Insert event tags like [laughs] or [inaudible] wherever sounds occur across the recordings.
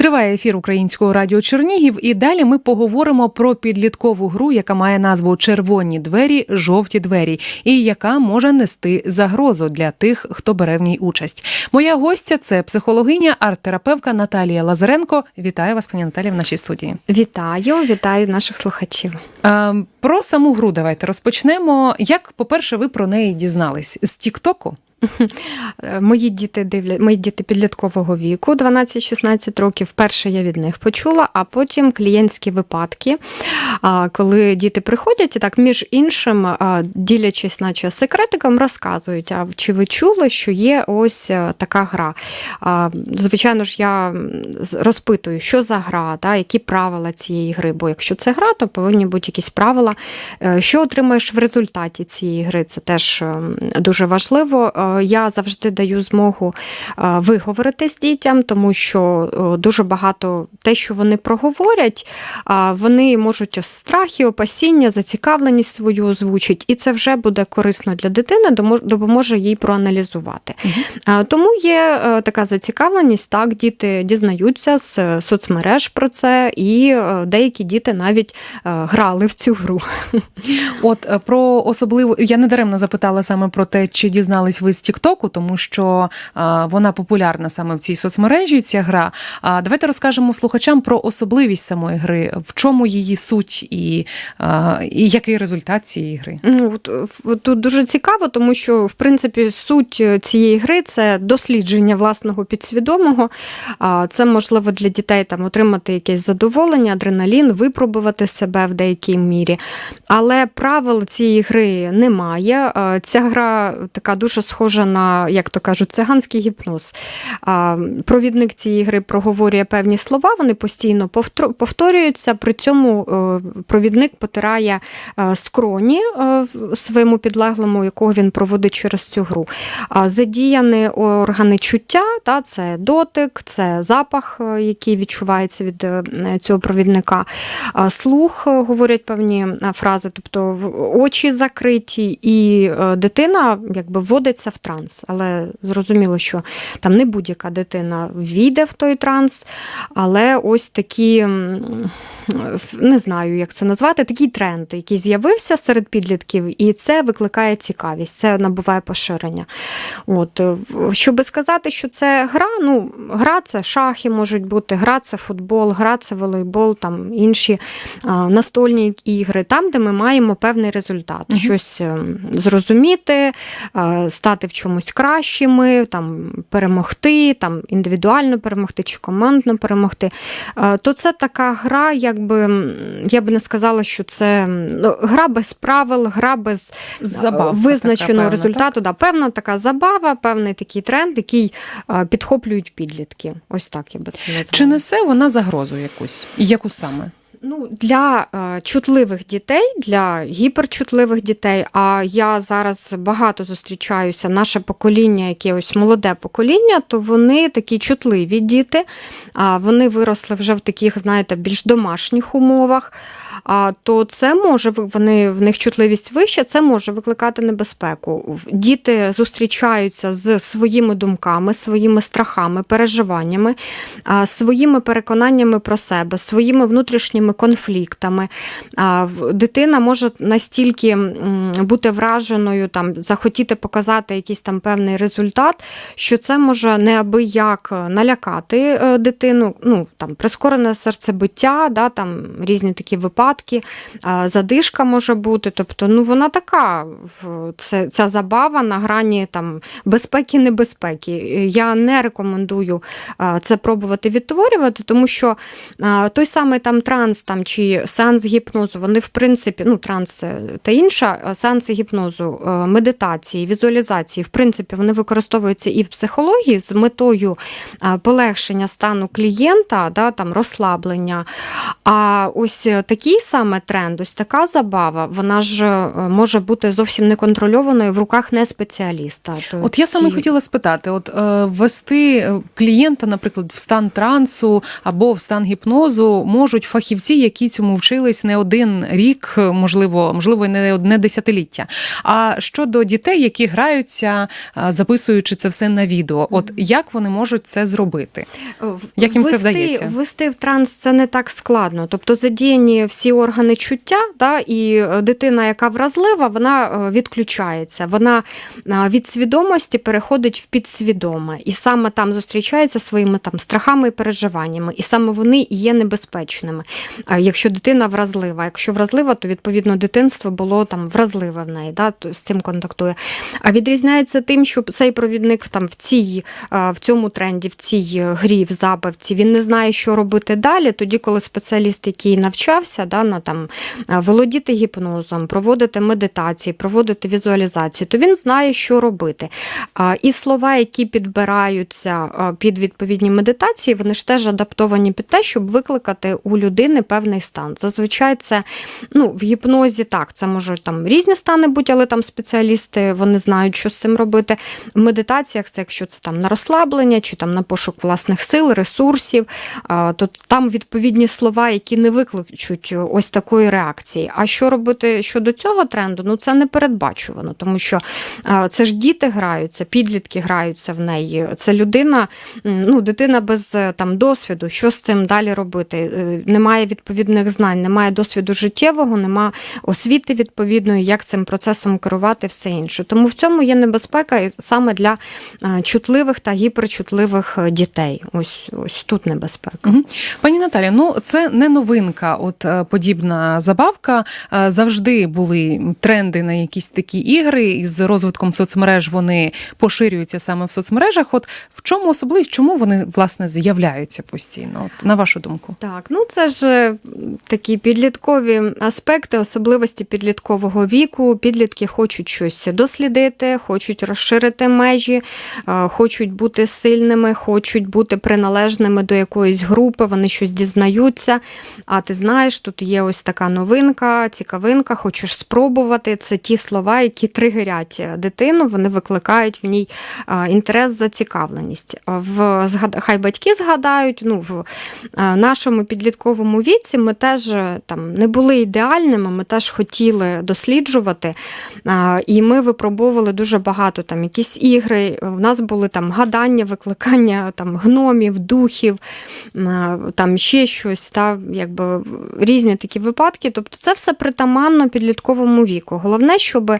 Триває ефір українського радіо Чернігів, і далі ми поговоримо про підліткову гру, яка має назву Червоні двері, жовті двері, і яка може нести загрозу для тих, хто бере в ній участь. Моя гостя це психологиня, арт-терапевтка Наталія Лазаренко. Вітаю вас, пані Наталі, в нашій студії. Вітаю, вітаю наших слухачів. Е, Про саму гру давайте розпочнемо. Як, по-перше, ви про неї дізнались з Тіктоку? Е, Мої діти дивлять, мої діти підліткового віку, 12-16 років. Перше я від них почула, а потім клієнтські випадки, коли діти приходять і так, між іншим, ділячись, наче секретиком, розказують: а чи ви чули, що є ось е, така гра? Звичайно ж, я розпитую, що за гра, да, які правила цієї гри. Бо якщо це гра, то повинні бути якісь правила. Е, Що отримаєш в результаті цієї гри? Це теж ем, дуже важливо. Я завжди даю змогу е, виговоритись дітям, тому що дуже багато те, що вони проговорять, вони можуть страхи, опасіння, зацікавленість свою озвучить, і це вже буде корисно для дитини, допоможе їй проаналізувати. А, Тому є е, така зацікавленість, так, діти дізнаються з е, соцмереж про це, і деякі діти навіть грали в цю гру. От про особливу я не даремно запитала саме про те, чи дізнались ви з Тіктоку, тому що вона популярна саме в цій соцмережі. Ця гра. А давайте розкажемо слухачам про особливість самої гри, в чому її суть і, і який результат цієї гри. Ну, тут дуже цікаво, тому що в принципі суть е, цієї гри це дослідження власного підсвідомого. Це можливо для дітей там отримати якесь задоволення, адреналін, випробувати себе в деякій мірі. Але правил цієї гри немає. Ця гра така дуже схожа на, як то кажуть, циганський гіпноз. Провідник цієї гри проговорює певні слова, вони постійно повторюються. При цьому е, провідник потирає е, скроні е, своєму підлеглому, якого він проводить через цю гру. Задіяні органи чуття, та, це дотик, це запах, який відчувається від цього провідника. Слух говорять певні фрази, тобто очі закриті, і дитина якби вводиться в транс. Але зрозуміло, що там не будь-яка дитина війде в той транс, але ось такі. М, Не знаю, як це назвати, такий тренд, який з'явився серед підлітків, і це викликає цікавість, це набуває поширення. От, е, щоби сказати, що це гра, ну, гра це шахи можуть бути, гра це футбол, гра це волейбол, там інші настольні ігри, там, де ми маємо певний результат, Мгм. щось е, зрозуміти, е, стати в чомусь кращими, там, перемогти, там, індивідуально перемогти чи командно перемогти. Е, То це така гра, якби я би не сказала, що це ну, гра без правил, гра без Забавка визначеного така певна, результату. Да, певна така забава, певний такий тренд, який а, підхоплюють підлітки. Ось так я би це назвала. Чи несе вона загрозу якусь? І Яку саме? Ну, для е, чутливих дітей, для гіперчутливих дітей, а я зараз багато зустрічаюся, наше покоління, яке ось молоде покоління, то вони такі чутливі діти, а вони виросли вже в таких, знаєте, більш домашніх умовах. То це може вони в них чутливість вища, це може викликати небезпеку. Діти зустрічаються з своїми думками, своїми страхами, переживаннями, своїми переконаннями про себе, своїми внутрішніми конфліктами. Дитина може настільки бути враженою, там, захотіти показати якийсь там певний результат, що це може неабияк налякати е, дитину, ну, там, прискорене серцебиття, да, там, різні такі випадки, а, задишка може бути. Тобто, ну, вона така, це, ця забава на грані там, безпеки небезпеки. Я не рекомендую це пробувати відтворювати, тому що той самий там транс там, чи сеанс гіпнозу, вони в принципі, ну, транс та інша, сеанси гіпнозу, е, медитації, візуалізації, в принципі, вони використовуються і в психології з метою полегшення стану клієнта, да, там, розслаблення. А ось е, такий саме тренд, ось така забава, вона ж е, може бути зовсім неконтрольованою в руках не спеціаліста. То От я саме хотіла спитати: от е, ввести е, клієнта, наприклад, в стан трансу або в стан гіпнозу можуть фахівці які цьому вчились не один рік, можливо, можливо, не одне десятиліття. А щодо дітей, які граються, записуючи це все на відео, от як вони можуть це зробити? Як їм це вдається? Ввести в транс це не так складно. Тобто задіяні всі органи чуття, да, і е, дитина, яка вразлива, вона е, відключається. Вона е, від свідомості переходить в підсвідоме. І саме там зустрічається своїми там страхами і переживаннями. І саме вони і є небезпечними. Якщо дитина вразлива, якщо вразлива, то відповідно дитинство було там вразливе в неї, да, з цим контактує. А відрізняється тим, що цей провідник там в цій в цьому тренді, в цій грі, в забавці, він не знає, що робити далі. Тоді, коли спеціаліст, який навчався, да, там володіти гіпнозом, проводити медитації, проводити візуалізації, то він знає, що робити. І слова, які підбираються під відповідні медитації, вони ж теж адаптовані під те, щоб викликати у людини певний стан. Зазвичай це ну, в гіпнозі так, це можуть там різні стани бути, але там спеціалісти вони знають, що з цим робити. В медитаціях це якщо це там на розслаблення чи там на пошук власних сил, ресурсів, то там відповідні слова, які не викличуть ось такої реакції. А що робити щодо цього тренду? Ну це не передбачувано, тому що це ж діти граються, підлітки граються в неї. Це людина, ну дитина без е, там досвіду, що з цим далі робити? Е, Немає відповідних знань, немає досвіду життєвого, немає освіти відповідної, як цим процесом керувати, все інше. Тому в цьому є небезпека саме для чутливих та гіперчутливих е, дітей. Ось ось тут небезпека. Пані Наталі, ну це не новинка. От подібна забавка. Е, Завжди були тренди на якісь такі ігри. І з розвитком соцмереж вони поширюються саме в соцмережах. От в чому особливість, чому вони власне з'являються постійно? От на вашу думку? Так, ну це ж е, такі підліткові аспекти, особливості підліткового віку. Підлітки хочуть щось дослідити, хочуть розширити межі, е, хочуть бути сильними, хочуть бути приналежними до якоїсь групи, вони щось дізнаються. А ти знаєш, тут є ось така новинка, цікавинка, хочеш спробувати. Це ті слова, які тригерять дитину, вони викликають в ній е, інтерес, зацікавленість. В хай батьки згадають, ну в е, нашому підлітковому віці ми теж е, там не були ідеальними, ми теж хотіли досліджувати. е, І ми випробовували дуже багато там якісь ігри. У нас були там гадання, викликання там гномів, духів, е, там ще щось, та якби різні такі випадки. Тобто це все притаманно підлітковому віку. Головне, щоб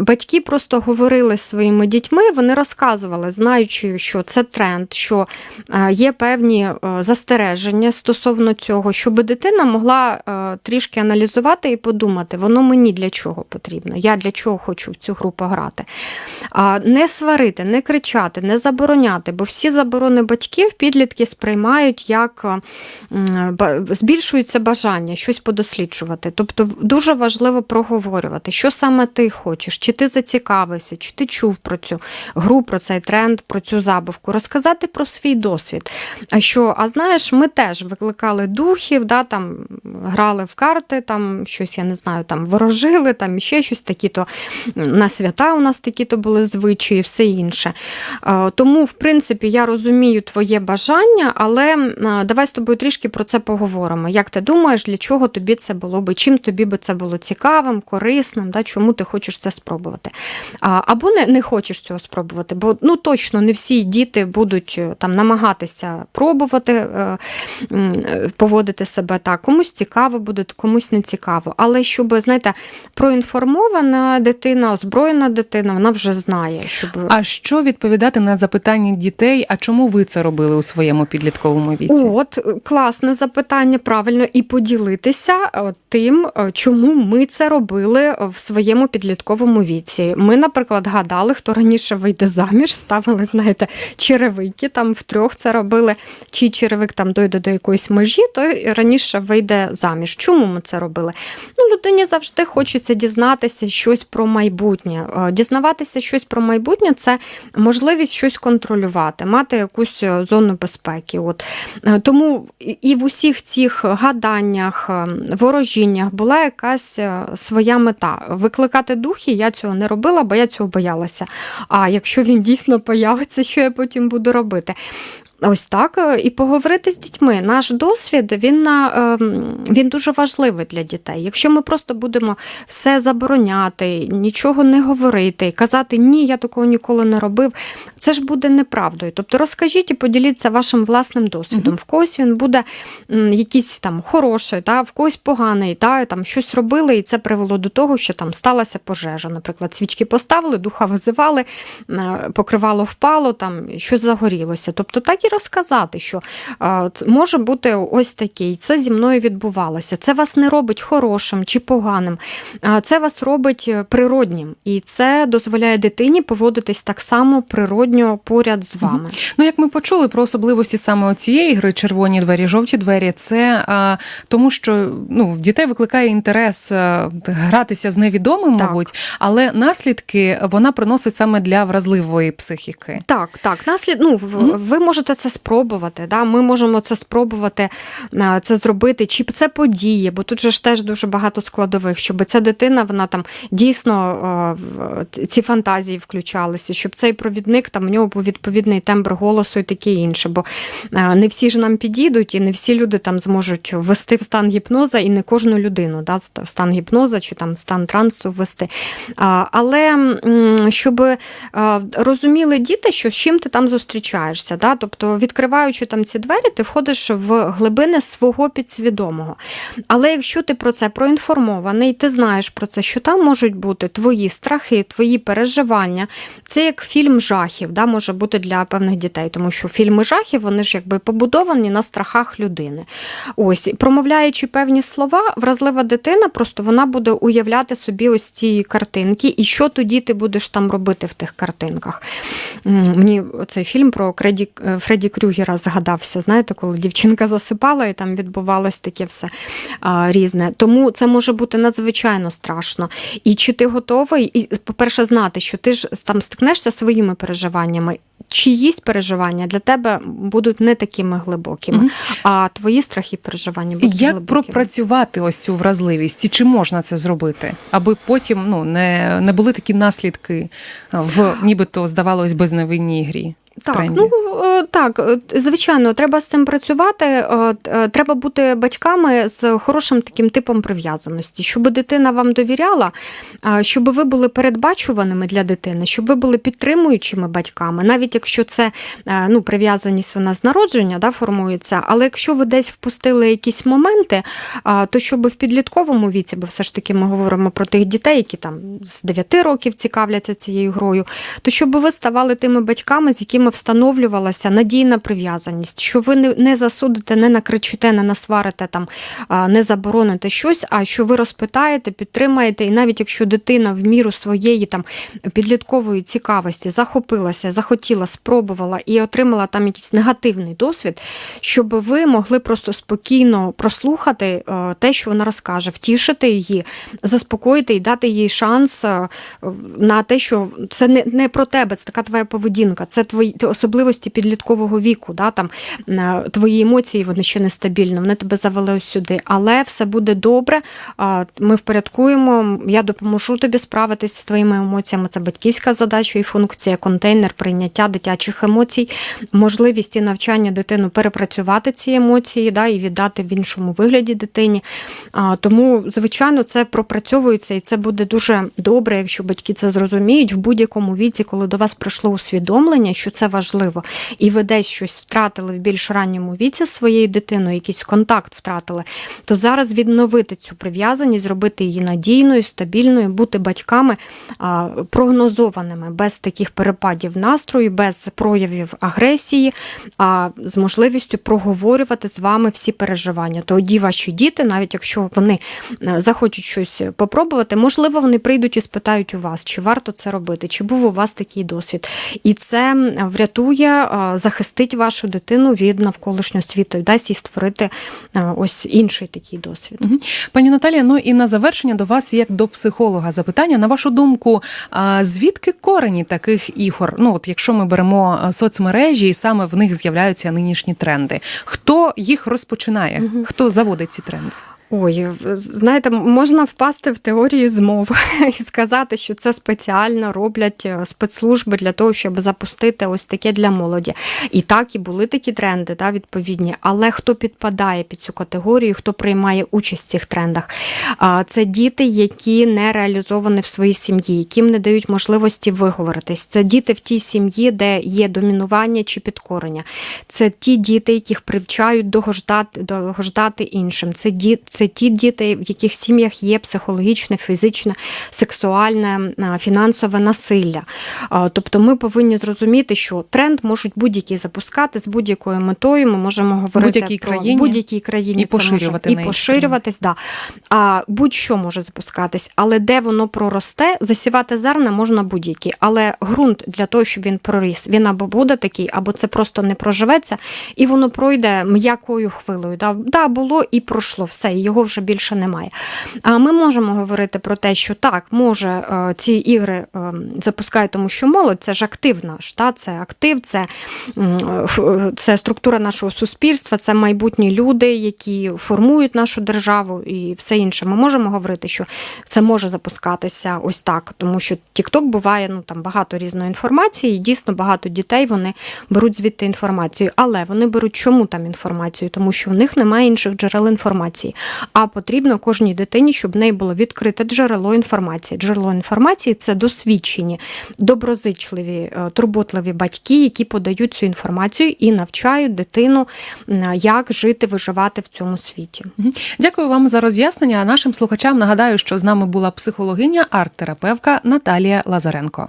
батьки просто говорили своїми дітьми, вони розказували, знаючи, що це тренд, що е, є певні е, застереження стосовно цього, щоб дитина могла е, трішки аналізувати і подумати, воно мені для чого потрібно, я для чого хочу в цю гру пограти. Не сварити, не кричати, не забороняти, бо всі заборони батьків підлітки сприймають як збільшується бажання щось подосліджувати. Тобто дуже важливо проговорювати, що саме ти хочеш, чи ти зацікавився, чи ти чув про цю гру, про цей тренд, про цю забавку, розказати про свій досвід. А що, а знаєш, ми теж викликали духів, да, там грали в карти, там щось, я не знаю, там ворожили, там ще щось такі то на свята у нас такі то були звичаї, все інше. Тому, в принципі, я розумію твоє бажання, але давай з тобою трішки про це поговоримо. Як ти думаєш, для чого тобі це було би, чим тобі би це було цікавим, корисним, да, чому ти хочеш це спробувати? А, Або не, не хочеш цього спробувати, бо ну точно не всі діти будуть е, там намагатися пробувати е, е, поводити себе так. Комусь цікаво буде, комусь не цікаво. Але щоб, знаєте, проінформована дитина, озброєна дитина, вона вже знає, щоб А що відповідати на запитання дітей? А чому ви це робили у своєму підлітковому віці? От класне запитання, правильно, і поділитися е, тим, е, чому ми це робили е, в своєму підлітковому віці. Ми, наприклад, гадали, хто раніше вийде заміж, ставили, знаєте, черевики там втрьох це робили. Чи черевик там дойде до якоїсь межі, той раніше вийде заміж. Чому ми це робили? Ну, людині завжди хочеться дізнатися щось про майбутнє. Дізнаватися щось про майбутнє це можливість щось контролювати, мати якусь зону безпеки. От. Тому і- в усіх цих гаданнях, е, ворожіннях була якась е, своя мета. Викликати духи я цього не робила, бо я цього боялася. А якщо він дійсно появиться, що я потім буду робити? Ось так е, і поговорити з дітьми. Наш досвід він на ем, він дуже важливий для дітей. Якщо ми просто будемо все забороняти, нічого не говорити, казати ні, я такого ніколи не робив, це ж буде неправдою. Тобто розкажіть і поділіться вашим власним досвідом. Мгм. В когось він буде якийсь там хороший, та, в когось поганий, та, там щось робили, і це привело до того, що там сталася пожежа. Наприклад, свічки поставили, духа визивали, е, покривало впало, там щось загорілося. Тобто так і розказати, що е, може бути ось такий, це зі мною відбувалося. Це вас не робить хорошим чи поганим, це вас робить е, природнім. І це дозволяє дитині поводитись так само природньо поряд з вами. Ну, як ми почули про особливості саме цієї гри червоні двері, жовті двері, це а, тому, що ну, в дітей викликає інтерес а, гратися з невідомим, Так. мабуть, але наслідки вона приносить саме для вразливої психіки. Так, так. Наслід, ну, в- Мгм. ви можете це спробувати. Да? Ми можемо це спробувати це зробити, чи це події, бо тут же ж теж дуже багато складових, щоб ця дитина вона там дійсно ці фантазії включалися, щоб цей провідник там у нього був відповідний тембр голосу і таке інше. Бо не всі ж нам підійдуть, і не всі люди там зможуть ввести в стан гіпноза, і не кожну людину да, в стан гіпноза чи там стан трансу ввести. Але щоб е, розуміли діти, що з чим ти там зустрічаєшся. Да? Тобто, відкриваючи там ці двері, ти входиш в глибини свого підсвідомого. Але якщо ти про це проінформований, ти знаєш про це, що там можуть бути твої страхи, твої переживання. Це як фільм жахів, да, може бути для певних дітей, тому що фільми жахів вони ж якби побудовані на страхах людини. Ось, промовляючи певні слова, вразлива дитина просто вона буде уявляти собі ось ці картинки, і що тоді ти будеш там робити в тих картинках. Мені цей фільм про е, Фредді Крюгера згадався. Знаєте, коли дівчинка засипала і там відбувалось таке все а, різне. Тому це може бути надзвичайно страшно. І чи ти готовий, і, по-перше, знати, що ти ж там стикнешся своїми переживаннями. Чиїсь переживання для тебе будуть не такими глибокими, Мгм. а твої страхи і переживання будуть Як глибокими. пропрацювати ось цю вразливість, і чи можна це зробити, аби потім ну не, не були такі наслідки в нібито здавалось безневинній грі? Так, тренді? ну е, так, е, звичайно, треба з цим працювати. е, Треба бути батьками з хорошим таким типом прив'язаності, щоб дитина вам довіряла, щоб ви були передбачуваними для дитини, щоб ви були підтримуючими батьками, навіть якщо це ну, прив'язаність вона з народження да, формується. Але якщо ви десь впустили якісь моменти, то щоб в підлітковому віці, бо все ж таки ми говоримо про тих дітей, які там з 9 років цікавляться цією грою, то щоб ви ставали тими батьками, з якими встановлювалася надійна прив'язаність, що ви не, засудите, не накричите, не насварите там, не забороните щось, а що ви розпитаєте, підтримаєте, і навіть якщо дитина в міру своєї там підліткової цікавості захопилася, захотіла, спробувала і отримала там якийсь негативний досвід, щоб ви могли просто спокійно прослухати е, те, що вона розкаже, втішити її, заспокоїти і дати їй шанс е, на те, що це не, не про тебе, це така твоя поведінка, це твої особливості підліткового віку. Да, там, е, твої емоції вони ще нестабільні, вони тебе завели сюди. Але все буде добре. Ми впорядкуємо, я допоможу тобі справитися з твоїми емоціями. Це батьківська задача і функція, контейнер прийняття дитячих емоцій, можливість і навчання дитину перепрацювати ці емоції да, і віддати в іншому вигляді дитині. Тому, звичайно, це пропрацьовується і це буде дуже добре, якщо батьки це зрозуміють в будь-якому віці, коли до вас прийшло усвідомлення, що це важливо, і ви десь щось втратили в більш ранньому віці своєю дитиною, якийсь контакт втратили, то зараз відновити цю прив'язаність, зробити її надійною, стабільною, бути батьками прогнозованими, без таких перепадів настрою, без проявів агресії, а з можливістю проговорювати з вами всі переживання. Тоді ваші діти, навіть якщо вони е, захочуть щось попробувати, можливо, вони прийдуть і спитають у вас, чи варто це робити, чи був у вас такий досвід. І це врятує, захистить вашу дитину від навколишнього світу і дасть їй створити ось інший такий досвід. Пані Наталія, ну і на завершення до вас, як до психолога, запитання. На вашу думку, звідки корені таких ігор? Ну, от якщо ми беремо соцмережі, і саме в них з'являються нинішні тренди. Хто їх розпочинає? Хто заводить ці тренди? Ой, знаєте, можна впасти в теорію змов [laughs] і сказати, що це спеціально роблять е, спецслужби для того, щоб запустити ось таке для молоді. І так, і були такі тренди, да, відповідні. Але хто підпадає під цю категорію, хто приймає участь в цих трендах? Це діти, які не реалізовані в своїй сім'ї, яким не дають можливості виговоритись. Це діти в тій сім'ї, де є домінування чи підкорення. Це ті діти, яких привчають догождати, догождати іншим. Це, ді, це ті діти, в яких сім'ях є психологічне, фізичне, сексуальне, фінансове насилля. Тобто ми повинні зрозуміти, що тренд можуть будь-які запускати з будь-якою метою. Ми можемо говорити будь-якій про країні будь-якій країні і це може- і поширюватись. Да. А будь-що може запускатись, але де воно проросте, засівати зерна можна будь-які. Але ґрунт для того, щоб він проріс, він або буде такий, або це просто не проживеться, і воно пройде м'якою хвилею. Да, да було і пройшло все, і його вже більше немає. А ми можемо говорити про те, що так, може е, ці ігри е, запускають, тому що молодь це ж активна ж, та, це актив, це, це структура нашого суспільства, це майбутні люди, які формують нашу державу і все інше. Ми можемо говорити, що це може запускатися ось так, тому що TikTok буває ну там багато різної інформації, і дійсно багато дітей вони беруть звідти інформацію. Але вони беруть чому там інформацію? Тому що в них немає інших джерел інформації. А потрібно кожній дитині, щоб в неї було відкрите джерело інформації. Джерело інформації це досвідчені, доброзичливі, е, турботливі батьки, які подають цю інформацію і навчають дитину, як жити, виживати в цьому світі. Дякую вам за роз'яснення. А нашим слухачам нагадаю, що з нами була психологиня, арт-терапевтка Наталія Лазаренко.